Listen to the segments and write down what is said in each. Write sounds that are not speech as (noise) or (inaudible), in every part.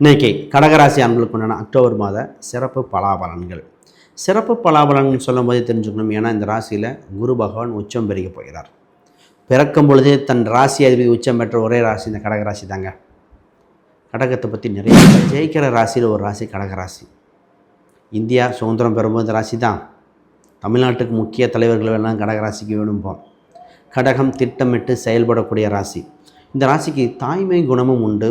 இன்றைக்கி கடகராசி அன்பர்களுக்கு உண்டான அக்டோபர் மாத சிறப்பு பலாபலன்கள். சிறப்பு பலாபலன்கள் சொல்லும்போது தெரிஞ்சுக்கணும். ஏன்னா இந்த ராசியில் குரு பகவான் உச்சம் பெருக போகிறார். பிறக்கும் பொழுதே தன் ராசி அதிபதி உச்சம் பெற்ற ஒரே ராசி இந்த கடகராசி தாங்க. கடகத்தை பற்றி நிறைய ஜெயிக்கிற ராசியில் ஒரு ராசி கடகராசி. இந்தியா சுதந்திரம் பெறும்போது இந்த ராசி தான். தமிழ்நாட்டுக்கு முக்கிய தலைவர்கள் வேணாம் கடகராசிக்கு வேணும்போம் கடகம் திட்டமிட்டு செயல்படக்கூடிய ராசி. இந்த ராசிக்கு தாய்மை குணமும் உண்டு.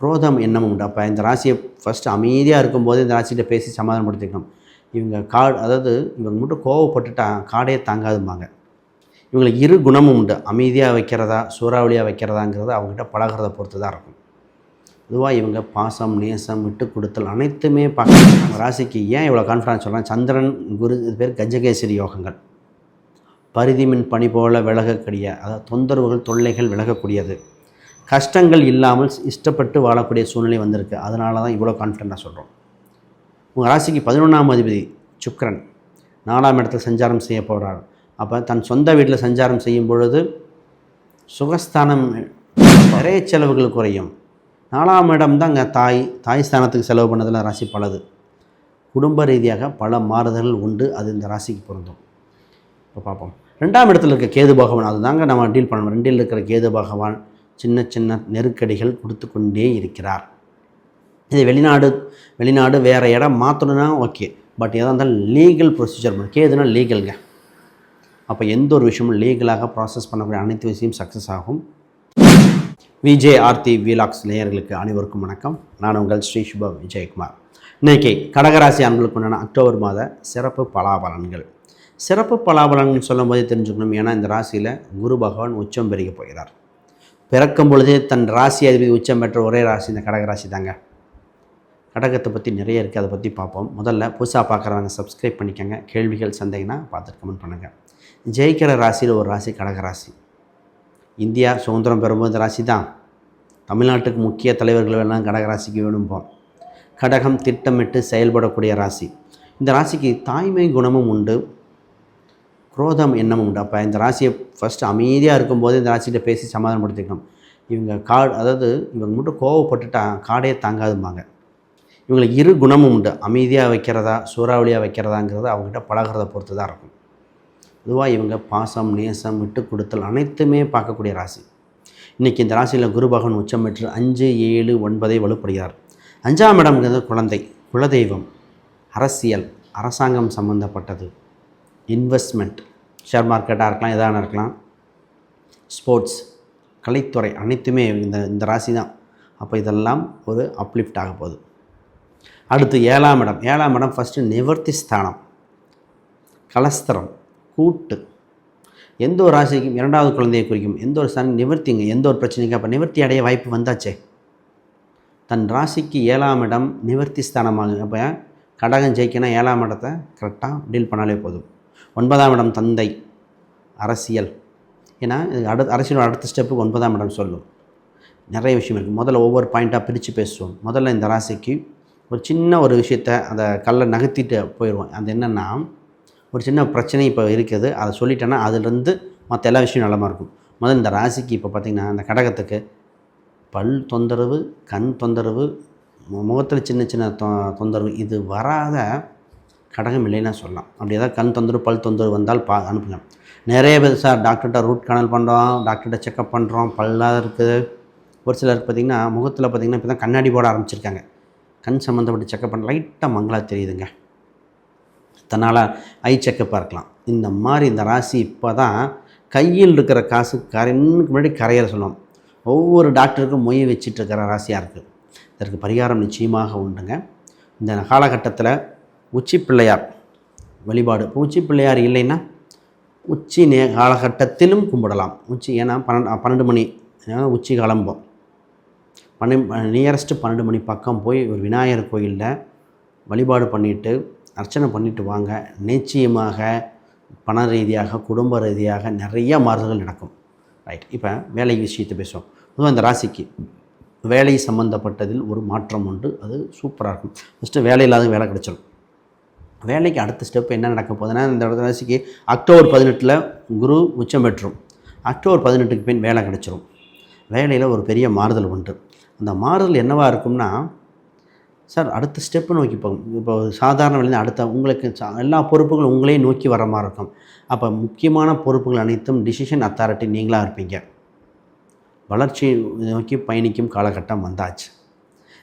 குரோதம் எண்ணமும் உண்டு. அப்போ இந்த ராசியை ஃபஸ்ட்டு அமைதியாக இருக்கும்போது இந்த ராசிகிட்ட பேசி சமாதானப்படுத்திக்கணும். இவங்க காடு அதாவது இவங்க மட்டும் கோவப்பட்டுட்டா காடே தாங்காதும்பாங்க. இவங்களுக்கு இரு குணமும் உண்டு. அமைதியாக வைக்கிறதா சூறாவளியாக வைக்கிறதாங்கிறது அவங்ககிட்ட பழகிறத பொறுத்து தான் இருக்கும். பொதுவாக இவங்க பாசம் நேசம் விட்டு கொடுத்தல் அனைத்துமே பார்க்கணும். நம்ம ராசிக்கு ஏன் இவ்வளோ கான்ஃபிடன்ஸ் சொல்கிறேன் சந்திரன் குரு இது பேர் கஜகேசரி யோகங்கள். பரிதிமின் பணி போல விலகக்கூடிய அதாவது தொந்தரவுகள் தொல்லைகள் விலகக்கூடியது. கஷ்டங்கள் இல்லாமல் இஷ்டப்பட்டு வாழக்கூடிய சூழ்நிலை வந்திருக்கு. அதனால தான் இவ்வளோ கான்ஃபிடென்ட்டாக சொல்கிறோம் உங்கள் ராசிக்கு பதினொன்றாம் அதிபதி சுக்ரன் நாலாம் இடத்துல சஞ்சாரம் செய்ய போகிறார் அப்போ தன் சொந்த வீட்டில் சஞ்சாரம் செய்யும் பொழுது சுகஸ்தானம் நிறைய செலவுகள் குறையும். நாலாம் இடம் தான் அங்கே தாய். தாய் ஸ்தானத்துக்கு செலவு பண்ணதில் ராசி பலது. குடும்ப ரீதியாக பல மாறுதல்கள் உண்டு. அது இந்த ராசிக்கு பொருந்தும். இப்போ பார்ப்போம். ரெண்டாம் இடத்துல இருக்க கேது பகவான் அதுதாங்க நம்ம டீல் பண்ணணும். ரெண்டில் இருக்கிற கேது பகவான் சின்ன சின்ன நெருக்கடிகள் கொடுத்து கொண்டே இருக்கிறார். இது வெளிநாடு வெளிநாடு வேறு இடம் மாற்றணும்னா ஓகே பட் எதாக இருந்தாலும் லீகல் ப்ரொசீஜர் கேதுனா லீகல்ங்க அப்போ எந்த ஒரு விஷயமும் லீகலாக ப்ராசஸ் பண்ணக்கூடிய அனைத்து விஷயம் சக்ஸஸ் ஆகும். விஜே ஆர்த்தி வீலாக்ஸ் நேயர்களுக்கு அனைவருக்கும் வணக்கம். நான் உங்கள் ஸ்ரீ சுபம் விஜயகுமார். இன்றைக்கி கடகராசி அன்பர்களுக்கு உண்டான அக்டோபர் மாத சிறப்பு பலாபலன்கள். சிறப்பு பலாபலன்கள் சொல்லும்போது தெரிஞ்சுக்கணும். ஏன்னா இந்த ராசியில் குரு பகவான் உச்சம் பெருக போகிறார். பிறக்கும் பொழுதே தன் ராசி அதிபதி உச்சம் பெற்ற ஒரே ராசி இந்த கடகராசி தாங்க. கடகத்தை பற்றி நிறைய இருக்குது அதை பற்றி பார்ப்போம். முதல்ல புதுசாக பார்க்குறவங்க சப்ஸ்கிரைப் பண்ணிக்கோங்க. கேள்விகள் சந்தேகம்னா பார்த்துட்டு கமெண்ட் பண்ணுங்கள் ஜெயிக்கிற ராசியில் ஒரு ராசி கடகராசி இந்தியா சுதந்திரம் பெறும்போது இந்த ராசி தான். தமிழ்நாட்டுக்கு முக்கிய தலைவர்கள் எல்லாம் கடகராசிக்கு வேணும்போம். கடகம் திட்டமிட்டு செயல்படக்கூடிய ராசி. இந்த ராசிக்கு தாய்மை குணமும் உண்டு. குரோதம் எண்ணமும் உண்டு. அப்போ இந்த ராசியை ஃபஸ்ட்டு அமைதியாக இருக்கும்போது இந்த ராசிகிட்ட பேசி சமாதானப்படுத்திக்கணும். இவங்க காடு அதாவது இவங்க மட்டும் கோவப்பட்டுட்டா காடே தாங்காதும்பாங்க. இவங்களுக்கு இரு குணமும் உண்டு. அமைதியாக வைக்கிறதா சூறாவளியாக வைக்கிறதாங்கிறது அவங்ககிட்ட பழகிறத பொறுத்து தான் இருக்கும். பொதுவாக இவங்க பாசம் நேசம் விட்டு கொடுத்தல் அனைத்துமே பார்க்கக்கூடிய ராசி. இன்றைக்கி இந்த ராசியில் குரு பகவான் உச்சம் பெற்று அஞ்சு ஏழு ஒன்பதை வலுப்படுகிறார். அஞ்சாம் இடம்ங்கிறது குழந்தை குலதெய்வம் அரசியல் அரசாங்கம் சம்மந்தப்பட்டது இன்வெஸ்ட்மெண்ட். ஷேர் மார்க்கெட்டாக இருக்கலாம் எதாக இருக்கலாம். ஸ்போர்ட்ஸ் கலைத்துறை அனைத்துமே இந்த இந்த ராசி தான். அப்போ இதெல்லாம் ஒரு அப்லிஃப்ட் ஆக போகுது. அடுத்து ஏழாம் இடம். ஏழாம் இடம் ஃபஸ்ட்டு நிவர்த்தி ஸ்தானம். கலஸ்தரம் கூட்டு. எந்த ஒரு ராசிக்கும் இரண்டாவது குழந்தையை குறிக்கும். எந்த ஒரு ஸ்தானம் நிவர்த்திங்க? எந்த ஒரு பிரச்சனைக்கும்? அப்போ நிவர்த்தி அடைய வாய்ப்பு வந்தாச்சே. தன் ராசிக்கு ஏழாம் இடம் நிவர்த்தி ஸ்தானமாகுது அப்போ கடகம் ஜெயிக்கணும் ஏழாம் இடத்தை கரெக்டாக டீல் பண்ணாலே போதும். ஒன்பதாம் இடம் தந்தை அரசியல். ஏன்னா இது அடுத்த அரசியலோட அடுத்த ஸ்டெப்புக்கு ஒன்பதாம் இடம் சொல்லும். நிறைய விஷயம் இருக்குது முதல்ல ஒவ்வொரு பாயிண்ட்டாக பிரித்து பேசுவோம். முதல்ல இந்த ராசிக்கு ஒரு சின்ன ஒரு விஷயத்த அந்த கல்லை நகர்த்திட்டு போயிடுவோம். அது என்னென்னா ஒரு சின்ன பிரச்சனை இப்போ இருக்குது. அதை சொல்லிட்டேன்னா அதுலேருந்து மற்ற எல்லா விஷயம் நல்லமாக இருக்கும். முதல்ல இந்த ராசிக்கு இப்போ பார்த்திங்கன்னா அந்த கடகத்துக்கு பல் தொந்தரவு கண் தொந்தரவு முகத்தில் சின்ன சின்ன தொ தொந்தரவு இது வராத கடகம் இல்லைன்னா சொல்லலாம். அப்படி ஏதாவது கண் தொந்தரவு பல் தொந்தரவு வந்தால் பா அனுப்புங்க. நிறைய பேர் சார் டாக்டர்கிட்ட ரூட் கனல் பண்ணுறோம் டாக்டர்கிட்ட செக்கப் பண்ணுறோம் பல்லாக இருக்குது. ஒரு சிலர் பார்த்திங்கன்னா முகத்தில் பார்த்திங்கன்னா இப்போ தான் கண்ணாடி போட ஆரம்பிச்சிருக்காங்க. கண் சம்மந்தப்பட்ட செக்கப் பண்ண லைட்டாக மங்களாக தெரியுதுங்க. தன்னால் ஐ செக்கப்பாக இருக்கலாம். இந்த மாதிரி இந்த ராசி இப்போ தான் கையில் இருக்கிற காசு கரைன்னுக்கு முன்னாடி கரையிற சொல்லணும் ஒவ்வொரு டாக்டருக்கும் மொய் வச்சிட்ருக்கிற ராசியாக இருக்குது இதற்கு பரிகாரம் நிச்சயமாக உண்டுங்க. இந்த காலகட்டத்தில் உச்சி பிள்ளையார் வழிபாடு. இப்போ உச்சி பிள்ளையார் இல்லைன்னா உச்சி நே காலகட்டத்திலும் கும்பிடலாம். உச்சி ஏன்னா பன்னெண்டு பன்னெண்டு மணி உச்சி கிளம்போம் பன்னெண்டு நியரஸ்ட்டு பன்னெண்டு மணி பக்கம் போய் ஒரு விநாயகர் கோயிலில் வழிபாடு பண்ணிவிட்டு அர்ச்சனை பண்ணிட்டு வாங்க. நிச்சயமாக பண ரீதியாக குடும்ப ரீதியாக நிறைய மாறுதல்கள் நடக்கும். ரைட் இப்போ வேலை விஷயத்தை பேசுவோம். அதுவும் இந்த ராசிக்கு வேலை சம்மந்தப்பட்டதில் ஒரு மாற்றம் உண்டு. அது சூப்பராக இருக்கும். ஃபஸ்ட்டு வேலை இல்லாத வேலை கிடச்சிடும் வேலைக்கு அடுத்த ஸ்டெப் என்ன நடக்க போகுதுன்னா இந்த ராசிக்கு அக்டோபர் பதினெட்டில் குரு உச்சம் பெற்றும். அக்டோபர் பதினெட்டுக்கு பின் வேலை கிடச்சிரும். வேலையில் ஒரு பெரிய மாறுதல் உண்டு. அந்த மாறுதல் என்னவாக இருக்கும்னா சார் அடுத்த ஸ்டெப்பு நோக்கி போகும். இப்போ சாதாரண வழியில் அடுத்த உங்களுக்கு சா- எல்லா பொறுப்புகளும் உங்களே நோக்கி வர மாதிரி இருக்கும். அப்போ முக்கியமான பொறுப்புகள் அனைத்தும் டிசிஷன் அத்தாரிட்டி நீங்களாக இருப்பீங்க. வளர்ச்சி நோக்கி பயணிக்கும் காலகட்டம் வந்தாச்சு.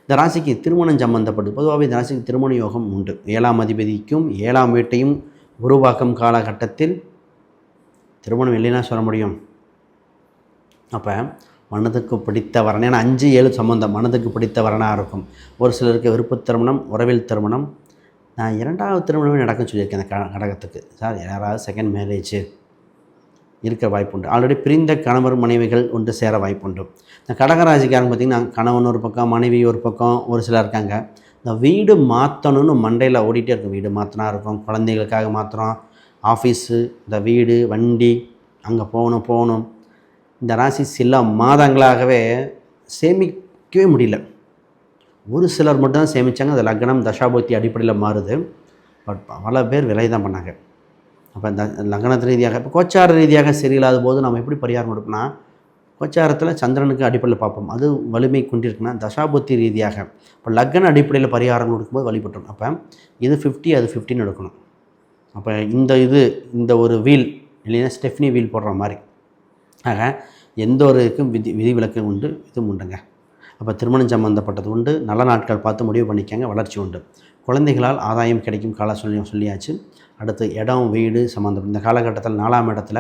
இந்த ராசிக்கு திருமணம் சம்பந்தப்பட்டு பொதுவாகவே இந்த ராசிக்கு திருமண யோகம் உண்டு. ஏழாம் அதிபதிக்கும் ஏழாம் வீட்டையும் உருவாக்கும் காலகட்டத்தில் திருமணம் இல்லைன்னா சொல்ல முடியும். அப்போ மனதுக்கு பிடித்த வரன் ஏன்னா அஞ்சு ஏழு சம்மந்தம் மனதுக்கு பிடித்த வரனாக இருக்கும். ஒரு சிலருக்கு விருப்ப திருமணம் உறவில் திருமணம். நான் இரண்டாவது திருமணமே நடக்கும் சொல்லியிருக்கேன் அந்த க கடகத்துக்கு. சார் யாராவது செகண்ட் மேரேஜ் இருக்க வாய்ப்புண்டு. ஆல்ரெடி பிரிந்த கணவர் மனைவிகள் ஒன்று சேர வாய்ப்புண்டு. இந்த கடகராசிக்காரங்க பார்த்திங்கன்னா கணவன் ஒரு பக்கம் மனைவி ஒரு பக்கம் ஒரு சிலர் இருக்காங்க. இந்த வீடு மாற்றணும்னு மண்டையில் ஓடிட்டே இருக்கும். வீடு மாற்றினா இருக்கும் குழந்தைகளுக்காக மாத்திரம் ஆஃபீஸு இந்த வீடு வண்டி அங்கே போகணும் போகணும். இந்த ராசி சில மாதங்களாகவே சேமிக்கவே முடியல. ஒரு சிலர் மட்டும்தான் சேமித்தாங்க அது லக்னம் தசாபுத்தி அடிப்படையில் மாறுது. பட் பல பேர் விலை தான் பண்ணாங்க அப்போ இந்த லக்னத்து ரீதியாக இப்போ கோச்சார ரீதியாக சரியில்லாத போது நம்ம எப்படி பரிகாரம் கொடுப்போம்னா கோச்சாரத்தில் சந்திரனுக்கு அடிப்படையில் பார்ப்போம். அது வலிமை கொண்டிருக்குன்னா தசாபுத்தி ரீதியாக. இப்போ லக்ன அடிப்படையில் பரிகாரம் கொடுக்கும்போது வழிபட்டுரும். அப்போ இது ஃபிஃப்டி அது ஃபிஃப்டின்னு எடுக்கணும். அப்போ இந்த இது இந்த ஒரு வீல் இல்லைன்னா ஸ்டெஃப்னி வீல் போடுற மாதிரி. ஆக எந்த ஒரு இதுக்கும் விதி விதிவிலக்கு உண்டு இதுவும் உண்டுங்க. அப்போ திருமணம் சம்மந்தப்பட்டது உண்டு. நல்ல நாட்கள் பார்த்து முடிவு பண்ணிக்கங்க. வளர்ச்சி உண்டு. குழந்தைகளால் ஆதாயம் கிடைக்கும் கால சொல்லி சொல்லியாச்சு. அடுத்து இடம் வீடு சம்மந்தம் இந்த காலகட்டத்தில் நாலாம் இடத்துல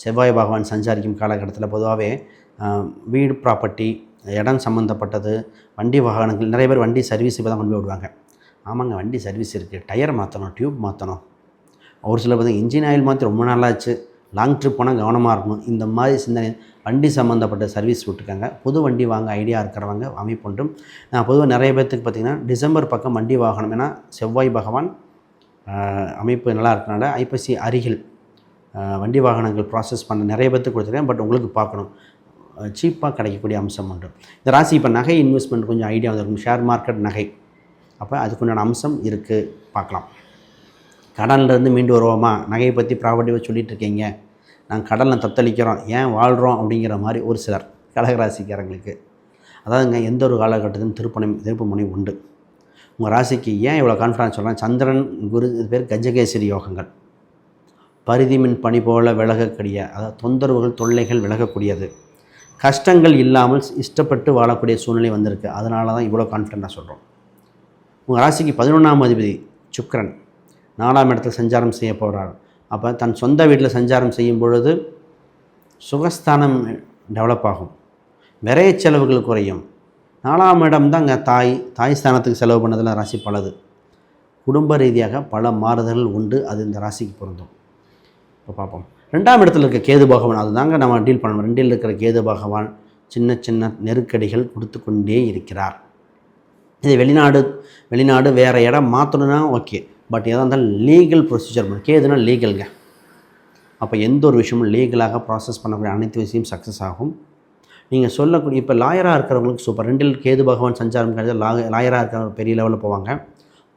செவ்வாய் பகவான் சஞ்சாரிக்கும் காலகட்டத்தில் பொதுவாகவே வீடு ப்ராப்பர்ட்டி இடம் சம்மந்தப்பட்டது வண்டி வாகனங்கள் நிறைய பேர் வண்டி சர்வீஸ் இப்போ தான் கொண்டு போய் விடுவாங்க. ஆமாங்க வண்டி சர்வீஸ் இருக்குது டயர் மாற்றணும் டியூப் மாற்றணும் ஒரு சில பார்த்தீங்க இன்ஜின் ஆயில் மாற்றி ரொம்ப நாளாச்சு. லாங் ட்ரிப் போனால் கவனமாக இருக்கணும். இந்த மாதிரி சிந்தனை வண்டி சம்மந்தப்பட்ட சர்வீஸ் விட்டுருக்காங்க. புது வண்டி வாங்க ஐடியா இருக்கிறவங்க அமைப்புன்றும் நான் பொதுவாக நிறைய பேர்த்துக்கு பார்த்திங்கன்னா டிசம்பர் பக்கம் வண்டி வாகனம் ஏன்னா செவ்வாய் பகவான் அமைப்பு நல்லா இருக்கனால ஐப்பசி அருகில் வண்டி வாகனங்கள் ப்ராசஸ் பண்ண நிறைய பேர்த்துக்கு கொடுத்துருக்கேன். பட் உங்களுக்கு பார்க்கணும். சீப்பாக கிடைக்கக்கூடிய அம்சம் உண்டு இந்த ராசி இப்போ நகை இன்வெஸ்ட்மெண்ட் கொஞ்சம் ஐடியா வந்துருக்கும். ஷேர் மார்க்கெட் நகை. அப்போ அதுக்குண்டான அம்சம் இருக்குது பார்க்கலாம். கடன்லேருந்து மீண்டு வருவோமா? நகையை பற்றி ப்ராப்பர்ட்டியை சொல்லிட்டு இருக்கீங்க நாங்கள் கடலில் தத்தளிக்கிறோம். ஏன் வாழ்கிறோம் அப்படிங்கிற மாதிரி ஒரு சிலர் கடகராசிக்காரங்களுக்கு. அதாவதுங்க எந்த ஒரு காலகட்டத்திலும் திருப்பணி திருப்பு முனை உண்டு. உங்கள் ராசிக்கு ஏன் இவ்வளோ கான்ஃபிடன்ஸ் சொல்கிறேன் சந்திரன் குரு இது பேர் கஜகேசரி யோகங்கள். பரிதிமின் பணி போல விலகக்கூடிய அதாவது தொந்தரவுகள் தொல்லைகள் விலகக்கூடியது. கஷ்டங்கள் இல்லாமல் இஷ்டப்பட்டு வாழக்கூடிய சூழ்நிலை வந்திருக்கு. அதனால தான் இவ்வளோ கான்ஃபிடண்ட்டாக சொல்கிறோம் உங்கள் ராசிக்கு பதினொன்றாம் அதிபதி சுக்கரன். நாலாம் இடத்துல சஞ்சாரம் செய்ய போகிறார் அப்போ தன் சொந்த வீட்டில் சஞ்சாரம் செய்யும் பொழுது சுகஸ்தானம் டெவலப் ஆகும். விரைய செலவுகள் குறையும். நாலாம் இடம் தாங்க தாய் தாய் ஸ்தானத்துக்கு செலவு பண்ணதில் ராசி பலது. குடும்ப ரீதியாக பல மாறுதல்கள் உண்டு. அது இந்த ராசிக்கு பொருந்தும். இப்போ பார்ப்போம். ரெண்டாம் இடத்துல இருக்க கேது பகவான் அதுதாங்க நம்ம டீல் பண்ணணும். ரெண்டில் இருக்கிற கேது பகவான் சின்ன சின்ன நெருக்கடிகள் கொடுத்து கொண்டே இருக்கிறார். இது வெளிநாடு வெளிநாடு வேறு இடம் மாற்றணும்னா ஓகே பட் எதாக இருந்தாலும் லீகல் ப்ரொசீஜர் பண்ணணும் கேதுனா லீகல்ங்க அப்போ எந்த ஒரு விஷயமும் லீகலாக ப்ராசஸ் பண்ணக்கூடிய அனைத்து விஷயம் சக்ஸஸ் ஆகும். நீங்கள் சொல்லக்கூடிய இப்போ லாயராக இருக்கிறவங்களுக்கு சூப்பர் ரெண்டில் கேது பகவான் சஞ்சாரம் கிடையாது லா லாயராக இருக்கிறவங்க பெரிய லெவலில் போவாங்க.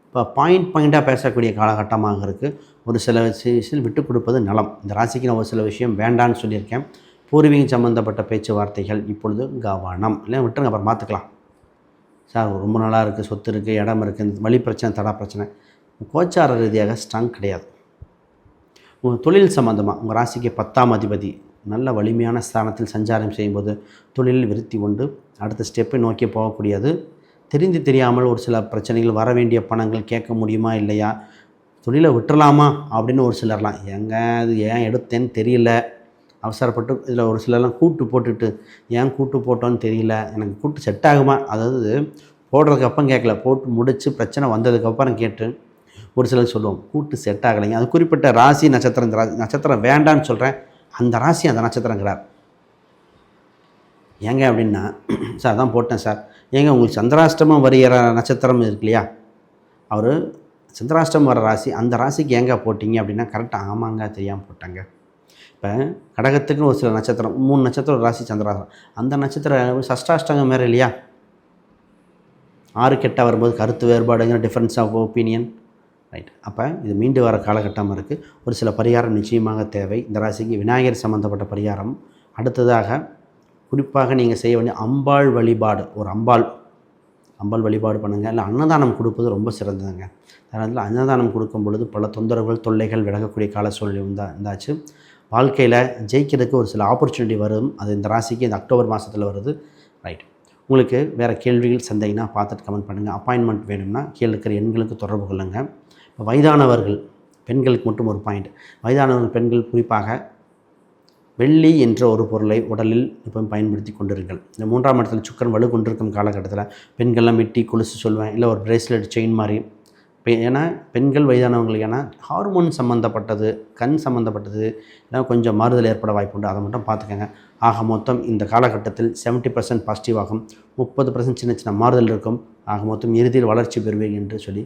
இப்போ பாயிண்ட் பாயிண்ட்டாக பேசக்கூடிய காலகட்டமாக இருக்குது ஒரு சில விஷயம் விட்டு கொடுப்பது நலம். இந்த ராசிக்கு நான் ஒரு சில விஷயம் வேண்டான்னு சொல்லியிருக்கேன். பூர்வீகம் சம்மந்தப்பட்ட பேச்சுவார்த்தைகள் இப்பொழுது கவனம். இல்லை விட்டுருங்க அப்புறம் பார்த்துக்கலாம் சார் ரொம்ப நல்லா இருக்குது சொத்து இருக்குது இடம் இருக்குது வழி பிரச்சனை தடா பிரச்சனை. கோச்சார ரீதியாக ஸ்ட்ராங் கிடையாது. உங்கள் தொழில் சம்மந்தமாக உங்கள் ராசிக்கு பத்தாம் அதிபதி நல்ல வலிமையான ஸ்தானத்தில் சஞ்சாரம் செய்யும்போது தொழிலில் விருத்தி உண்டு. அடுத்த ஸ்டெப்பை நோக்கி போகக்கூடியது. தெரிந்து தெரியாமல் ஒரு சில பிரச்சனைகள் வர வேண்டிய பணங்கள் கேட்க முடியுமா இல்லையா? தொழிலை விட்டுறலாமா அப்படின்னு ஒரு சிலர்லாம் எங்கே அது ஏன் எடுத்தேன்னு தெரியல. அவசரப்பட்டு இதில் ஒரு சிலர்லாம் கூட்டு போட்டுட்டு ஏன் கூட்டு போட்டோன்னு தெரியல. எனக்கு கூட்டு செட் ஆகுமா? அதாவது போடுறதுக்கப்புறம் கேட்கல. போட்டு முடித்து பிரச்சனை வந்ததுக்கப்புறம் கேட்டு ஒரு சிலர் சொல்லுவோம் கூட்டு செட் ஆகலைங்க. அது குறிப்பிட்ட ராசி நட்சத்திரம் இந்த ராசி நட்சத்திரம் வேண்டான்னு சொல்கிறேன் அந்த ராசி அந்த நட்சத்திரங்கிறார். ஏங்க அப்படின்னா (clears throat) சார் அதான் போட்டேன் சார். ஏங்க உங்களுக்கு சந்திராஷ்டமம் வருகிற நட்சத்திரம் இருக்கு இல்லையா அவர் சந்திராஷ்டமம் வர ராசி அந்த ராசிக்கு ஏங்க போட்டீங்க அப்படின்னா கரெக்டாக ஆமாங்க தெரியாமல் போட்டாங்க. இப்போ கடகத்துக்குன்னு ஒரு சில நட்சத்திரம் மூணு நட்சத்திரம் ராசி சந்திராஷ்டம் அந்த நட்சத்திரம் சஷ்டாஷ்டங்கம் வேறு இல்லையா? ஆறு கெட்டால் வரும்போது கருத்து வேறுபாடுங்கிற டிஃப்ரென்ஸ் ஆஃப் ஒப்பீனியன் ரைட் அப்போ இது மீண்டு வர காலகட்டம் இருக்குது ஒரு சில பரிகாரம் நிச்சயமாக தேவை. இந்த ராசிக்கு விநாயகர் சம்மந்தப்பட்ட பரிகாரம். அடுத்ததாக குறிப்பாக நீங்கள் செய்ய வேண்டிய அம்பாள் வழிபாடு. ஒரு அம்பாள் அம்பாள் வழிபாடு பண்ணுங்கள் இல்லை அன்னதானம் கொடுப்பது ரொம்ப சிறந்ததுங்க. அதனால் அன்னதானம் கொடுக்கும் பொழுது பல தொந்தரவுகள் தொல்லைகள் விலகக்கூடிய கால சூழ்நிலை வந்தா இருந்தாச்சு வாழ்க்கையில் ஜெயிக்கிறதுக்கு ஒரு சில ஆப்பர்ச்சுனிட்டி வரும். அது இந்த ராசிக்கு இந்த அக்டோபர் மாதத்தில் வருது. ரைட் உங்களுக்கு வேறு கேள்விகள் சந்தேகம்னா பார்த்துட்டு கமெண்ட் பண்ணுங்கள் அப்பாயின்மெண்ட் வேணும்னா கீழே இருக்கிற எண்களுக்கு தொடர்பு கொள்ளுங்கள் வயதானவர்கள் பெண்களுக்கு மட்டும் ஒரு பாயிண்ட் வயதானவர்கள் பெண்கள் குறிப்பாக வெள்ளி என்ற ஒரு பொருளை உடலில் இப்போ பயன்படுத்தி கொண்டிருங்கள். இந்த மூன்றாம் இடத்துல சுக்கரன் வலு கொண்டிருக்கும் காலகட்டத்தில் பெண்கள்லாம் வெட்டி கொலுசு சொல்லுவேன் இல்லை ஒரு பிரேஸ்லெட் செயின் மாதிரி. இப்போ ஏன்னா பெண்கள் வயதானவங்களுக்கு ஏன்னா ஹார்மோன் சம்மந்தப்பட்டது கண் சம்மந்தப்பட்டது இல்லை கொஞ்சம் மாறுதல் ஏற்பட வாய்ப்பு உண்டு. அதை மட்டும் பார்த்துக்கோங்க. ஆக மொத்தம் இந்த காலகட்டத்தில் 70% பர்சன்ட் பாசிட்டிவ் ஆகும். முப்பது பர்சன்ட் சின்ன சின்ன மாறுதல் இருக்கும். ஆக மொத்தம் இறுதியில் வளர்ச்சி பெறுவேன் என்று சொல்லி